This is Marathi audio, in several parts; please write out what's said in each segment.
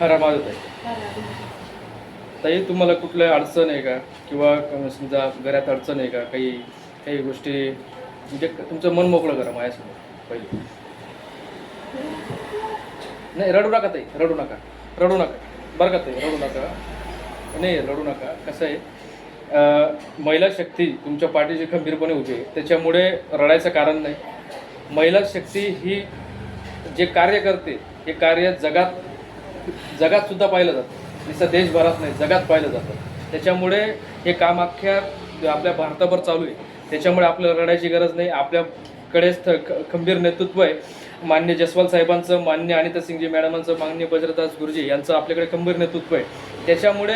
हरा माधव ताई ताई तुम्हाला कुठल्या अडचण आहे का? किंवा समजा घरात अडचण आहे का? काही काही गोष्टी म्हणजे तुमचं मन मोकळं करा माझ्यासमोर पहिले. नाही रडू नका ताई रडू नका रडू नका. बरं का ताई रडू नका. नाही रडू नका. कसं आहे महिला शक्ती तुमच्या पाठीशी खंबीरपणे उभी आहे. त्याच्यामुळे रडायचं कारण नाही. महिला शक्ती ही जे कार्य करते हे कार्य जगात जगात सुद्धा पाहिलं जातं. नुसतं देशभरात नाही जगात पाहिलं जातं. त्याच्यामुळे हे काम अख्ख्या आपल्या भारताभर चालू आहे. त्याच्यामुळे आपल्याला रडायची गरज नाही. आपल्याकडे स्थ- ख- खंबीर नेतृत्व आहे. मान्य जसवाल साहेबांचं मान्य अनिता सिंगजी मॅडमांचं मान्य बजरदास गुरुजी यांचं आपल्याकडे खंबीर नेतृत्व आहे. त्याच्यामुळे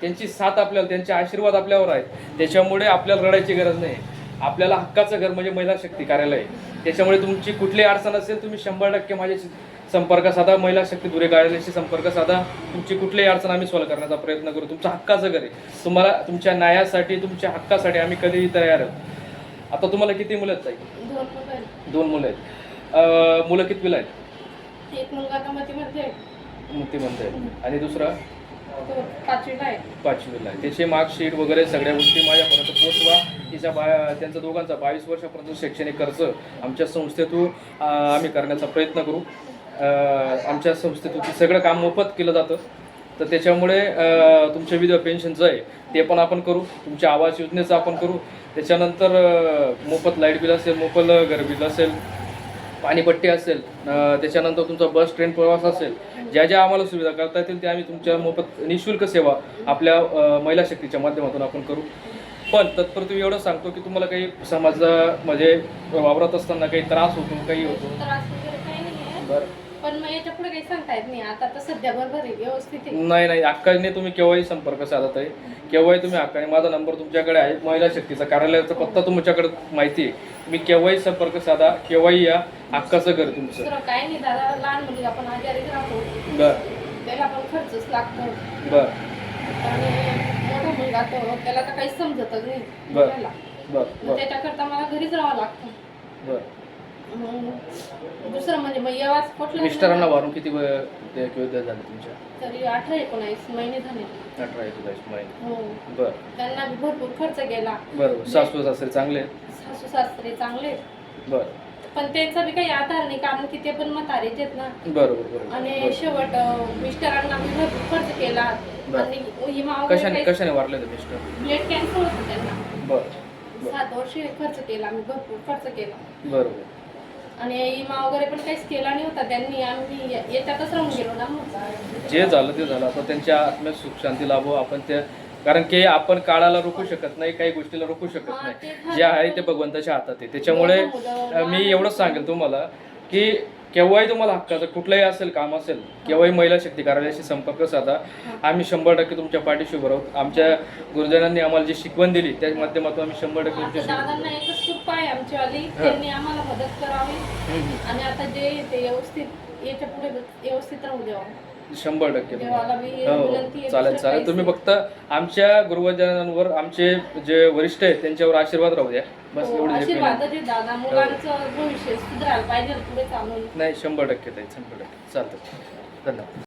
त्यांची साथ आपल्याला त्यांचे आशीर्वाद आपल्यावर आहेत. त्याच्यामुळे आपल्याला रडायची गरज नाही. आपल्याला हक्काचं घर म्हणजे महिला शक्ती कार्यालय. त्याच्यामुळे तुमची कुठली अडचण असेल तुम्ही शंभर टक्के माझ्याशी संपर्क साधा महिला शक्ती दुरे कार्यालयाशी संपर्क साधा. तुमची कुठलीही अडचण आम्ही सॉल्व्ह करण्याचा प्रयत्न करू. तुमचं हक्काचं घर आहे. तुम्हाला तुमच्या न्यायासाठी तुमच्या हक्कासाठी आम्ही कधीही तयार आहोत. आता तुम्हाला किती मुलं आहेत ताई? दोन मुलं आहेत. मुलं कितवीला आहेत? एक मुलगा मतीमध्ये आहे. आणि दुसरा? तो पाचवीला आहे. पाचवीला आहे. त्याचे मार्कशीट वगैरे सगळ्या गोष्टी माझ्यापर्यंत पोचवा तिच्या बा त्यांचा दोघांचा बावीस वर्षापर्यंत शैक्षणिक खर्च आमच्या संस्थेतून आम्ही करण्याचा प्रयत्न करू. आमच्या संस्थेतून सगळं काम मोफत केलं जातं. तर त्याच्यामुळे तुमच्या विधवा पेन्शनचं आहे ते पण आपण करू. तुमच्या आवास योजनेचं आपण करू. त्याच्यानंतर मोफत लाइट बिल असेल मोफत घर बिल असेल पाणीपट्टी असेल त्याच्यानंतर तुमचा बस ट्रेन प्रवास असेल ज्या ज्या आम्हाला सुविधा करता येतील ते आम्ही तुमच्या मोफत निशुल्क सेवा आपल्या महिला शक्तीच्या माध्यमातून आपण करू. पण तत्पूर्वी एवढं सांगतो की तुम्हाला काही समाजा म्हणजे वावरत असताना काही त्रास होतो काही होतो? बरं. पण मग याच्यापुढे काही सांगता येत नाही. आता तर सध्या बरोबर आहे व्यवस्थित आहे. नाही नाही अक्काने तुम्ही केव्हाही संपर्क साधत आहे. केव्हाही तुम्ही अक्काने माझा नंबर तुमच्याकडे आहे महिला शक्तीचा कार्यालयाचा पत्ता तुमच्याकडे माहिती आहे. तुम्ही केव्हाही संपर्क साधा केव्हाही या अक्काचं घर तुमचं. दुसरं काही नाही दादा लहान मुलगा आपण आजारी राहतो. बरं. त्याला पण खर्चच लागतो. बरं. आणि मोठा मुलगा तो त्याला तर काहीच समजतच नाही. बरं. त्याला. बरं मग बरं. त्याच्याकरता मला घरीच राहावं लागतं. बरं. मग दुसरं म्हणजे मग येवाच कुठला मिस्टरांना वारून किती वेळ ते दिवस झाले तुमच्या? तरी अठरा एकोणावीस महिने झाले. अठरा एकोणीस महिने. हो. बरं. त्यांना बी भरपूर खर्च गेला. बरोबर. सासू सासरे चांगले? आहेत? सासू सासरे चांगले. आहेत. बरं. पण त्यांचा बी काही आधार नाही कारण की ते पण म्हातारेच आहेत ना. बरोबर आणि बरं. शेवट अं, मिस्टरांना मी भरपूर खर्च केला. बरं. आणि विमा वगैरे कशाने कशाने वारले ते मिस्टर? ब्लड कॅन्सर होतं त्यांना. बरं सात वर्ष खर्च केला मी भरपूर खर्च केला. बरोबर. आणि वगैरे पण काहीच केला नाही होता. त्यांनी आम्ही याच्यातच राहून गेलो ना मग. जे झालं ते झालं. आता त्यांच्या आत्म्यात सुख शांती लाभो. आपण त्या कारण की आपण काळाला रोखू शकत नाही काही गोष्टीला रोखू शकत नाही. जे आहे ते भगवंताच्या हातात आहे. त्याच्यामुळे मी एवढंच सांगेल तुम्हाला की केव्हाही तुम्हाला हक्काचं कुठलंही असेल काम असेल केव्हाही महिला शक्ती कार्यालयाशी संपर्क साधा. आम्ही शंभर टक्के तुमच्या पाठीशी उभं राहू. आमच्या गुरुजनांनी आम्हाला जी शिकवण दिली त्या माध्यमातून आम्ही शंभर टक्के दादांना एकच कृपा आहे त्यांनी आम्हाला मदत करावी. आणि आता जे ते व्यवस्थित याच्यापुढे व्यवस्थित राहू द्यावं. शंभर टक्के. हो चालेल चालेल. तुम्ही. फक्त आमच्या गुरुजनांवर आमचे जे वरिष्ठ आहेत त्यांच्यावर आशीर्वाद राहू द्या. बस हो, एवढं चालून. नाही शंभर टक्के ताई शंभर टक्के. चालतं धन्यवाद.